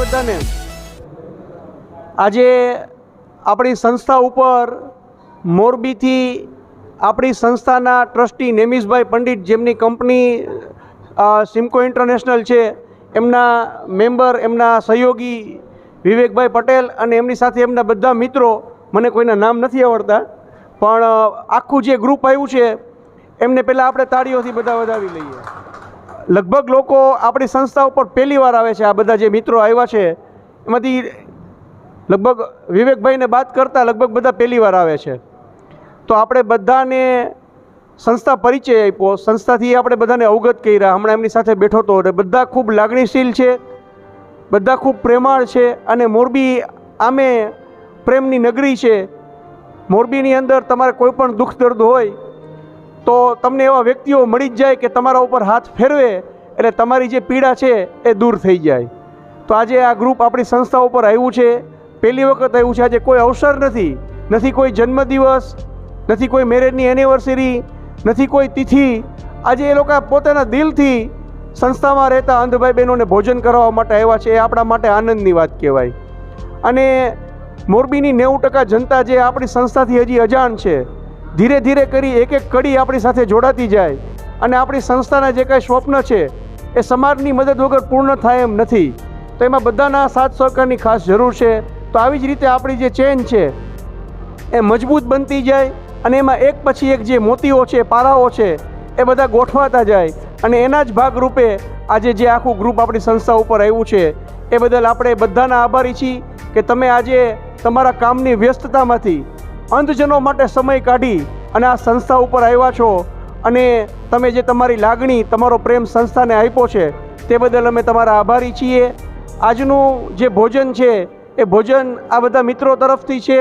બધાને. આજે આપણી સંસ્થા ઉપર મોરબીથી આપણી સંસ્થાના ટ્રસ્ટી નેમિશભાઈ પંડિત જેમની કંપની સિમકો ઇન્ટરનેશનલ છે, એમના મેમ્બર, એમના સહયોગી વિવેકભાઈ પટેલ અને એમની સાથે એમના બધા મિત્રો મને કોઈના નામ નથી આવડતા, પણ આખું જે ગ્રુપ આવ્યું છે, એમને પહેલાં આપણે તાળીઓથી બધા વધાવી લઈએ. લગભગ લોકો આપણી સંસ્થા ઉપર પહેલી વાર આવે છે. આ બધા જે મિત્રો આવ્યા છે, એમાંથી લગભગ વિવેકભાઈને વાત કરતાં લગભગ બધા પહેલી વાર આવે છે. તો આપણે બધાને સંસ્થા પરિચય આપ્યો. સંસ્થાથી આપણે બધાને અવગત કર્યા. હમણાં એમની સાથે બેઠો હતો એટલે બધા ખૂબ લાગણીશીલ છે, બધા ખૂબ પ્રેમાળ છે અને મોરબી આમે પ્રેમની નગરી છે. મોરબીની અંદર તમારે કોઈ પણ દુઃખ દર્દ હોય તો તમને એવા વ્યક્તિઓ મળી જ જાય કે તમારા ઉપર હાથ ફેરવે એટલે તમારી જે પીડા છે એ દૂર થઈ જાય. તો આજે આ ગ્રુપ આપણી સંસ્થા ઉપર આવ્યું છે. પહેલી વખત આવ્યું છે. આજે કોઈ અવસર નથી. નથી કોઈ જન્મદિવસ, નથી કોઈ મેરેજની એનિવર્સરી, નથી કોઈ તિથિ. આજે એ લોકો પોતાના દિલથી સંસ્થામાં રહેતા અંધભાઈ બહેનોને ભોજન કરાવવા માટે આવ્યા છે. એ આપણા માટે આનંદની વાત કહેવાય. અને મોરબીની નેવું ટકા જનતા જે આપણી સંસ્થાથી હજી અજાણ છે. ધીરે ધીરે કરી એક એક કડી આપણી સાથે જોડાતી જાય અને આપણી સંસ્થાના જે કાંઈ સ્વપ્ન છે, એ સમાજની મદદ વગર પૂર્ણ થાય એમ નથી. તો એમાં બધાના સાથ સહકારની ખાસ જરૂર છે. તો આવી જ રીતે આપણી જે ચેન છે, એ મજબૂત બનતી જાય અને એમાં એક પછી એક જે મોતીઓ છે, પારાઓ છે, એ બધા ગોઠવાતા જાય. અને એના જ ભાગરૂપે આજે જે આખું ગ્રુપ આપણી સંસ્થા ઉપર આવ્યું છે, એ બદલ આપણે બધાના આભારી છીએ કે તમે આજે તમારા કામની વ્યસ્તતામાંથી અંધજનો માટે સમય કાઢી અને આ સંસ્થા ઉપર આવ્યા છો અને તમે જે તમારી લાગણી, તમારો પ્રેમ સંસ્થાને આપ્યો છે, તે બદલ અમે તમારા આભારી છીએ. આજનું જે ભોજન છે, એ ભોજન આ બધા મિત્રો તરફથી છે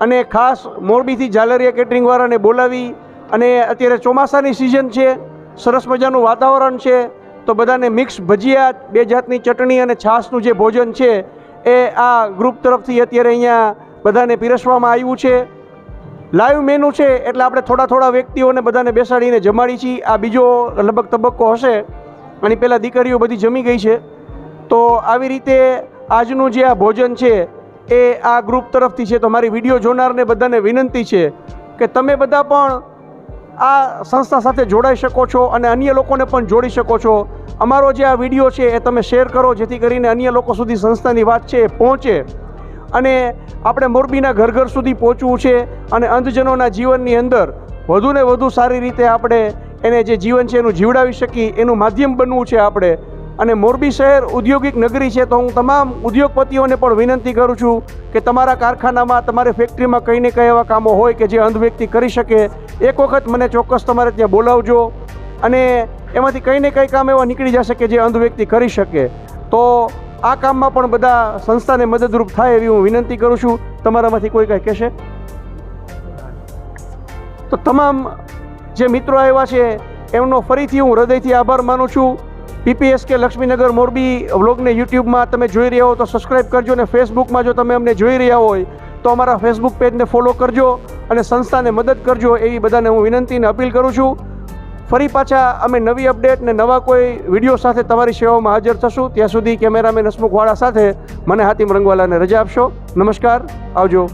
અને ખાસ મોરબીથી ઝાલરિયા કેટરિંગવાળાને બોલાવી અને અત્યારે ચોમાસાની સિઝન છે, સરસ મજાનું વાતાવરણ છે, તો બધાને મિક્સ ભજીયા, બે જાતની ચટણી અને છાશનું જે ભોજન છે, એ આ ગ્રુપ તરફથી અત્યારે અહીંયા બધાને પીરસવામાં આવ્યું છે. લાઈવ મેનુ છે, એટલે આપણે થોડા થોડા વ્યક્તિઓને બધાને બેસાડીને જમાડી છીએ આ બીજો લગભગ તબક્કો હશે. અને પહેલાં દીકરીઓ બધી જમી ગઈ છે. તો આવી રીતે આજનું જે આ ભોજન છે, એ આ ગ્રુપ તરફથી છે. તો મારી વીડિયો જોનારને બધાને વિનંતી છે કે તમે બધા પણ આ સંસ્થા સાથે જોડાઈ શકો છો અને અન્ય લોકોને પણ જોડી શકો છો. અમારો જે આ વીડિયો છે, એ તમે શેર કરો, જેથી કરીને અન્ય લોકો સુધી સંસ્થાની વાત છે, એ પહોંચે. અને આપણે મોરબીના ઘર ઘર સુધી પહોંચવું છે અને અંધજનોના જીવનની અંદર વધુને વધુ સારી રીતે આપણે એને જે જીવન છે એનું જીવડાવી શકીએ, એનું માધ્યમ બનવું છે આપણે. અને મોરબી શહેર ઔદ્યોગિક નગરી છે તો હું તમામ ઉદ્યોગપતિઓને પણ વિનંતી કરું છું કે તમારા કારખાનામાં, તમારે ફેક્ટરીમાં કંઈ ને કંઈ એવા કામો હોય કે જે અંધ વ્યક્તિ કરી શકે, એક વખત મને ચોક્કસ તમારે ત્યાં બોલાવજો અને એમાંથી કંઈ ને કંઈ કામ એવા નીકળી જશે કે જે અંધ વ્યક્તિ કરી શકે. તો આ કામમાં પણ બધા સંસ્થાને મદદરૂપ થાય એવી હું વિનંતી કરું છું. તમારામાંથી કોઈ કાંઈ કહેશે? તો તમામ જે મિત્રો આવ્યા છે, એમનો ફરીથી હું હૃદયથી આભાર માનું છું. પીપીએસ કે લક્ષ્મીનગર મોરબી વ્લોગને યુટ્યુબમાં તમે જોઈ રહ્યા હો તો સબસ્ક્રાઈબ કરજો અને ફેસબુકમાં જો તમે અમને જોઈ રહ્યા હોય, તો અમારા ફેસબુક પેજને ફોલો કરજો અને સંસ્થાને મદદ કરજો એવી બધાને હું વિનંતીને અપીલ કરું છું. ફરી પાછા અમે નવી અપડેટ ને નવા કોઈ વીડિયો સાથે તમારી સેવામાં હાજર થશું. ત્યાં સુધી કેમેરામેન હસમુખવાળા સાથે મને હાતિમ રંગવાલાને રજા આપશો. નમસ્કાર. આવજો.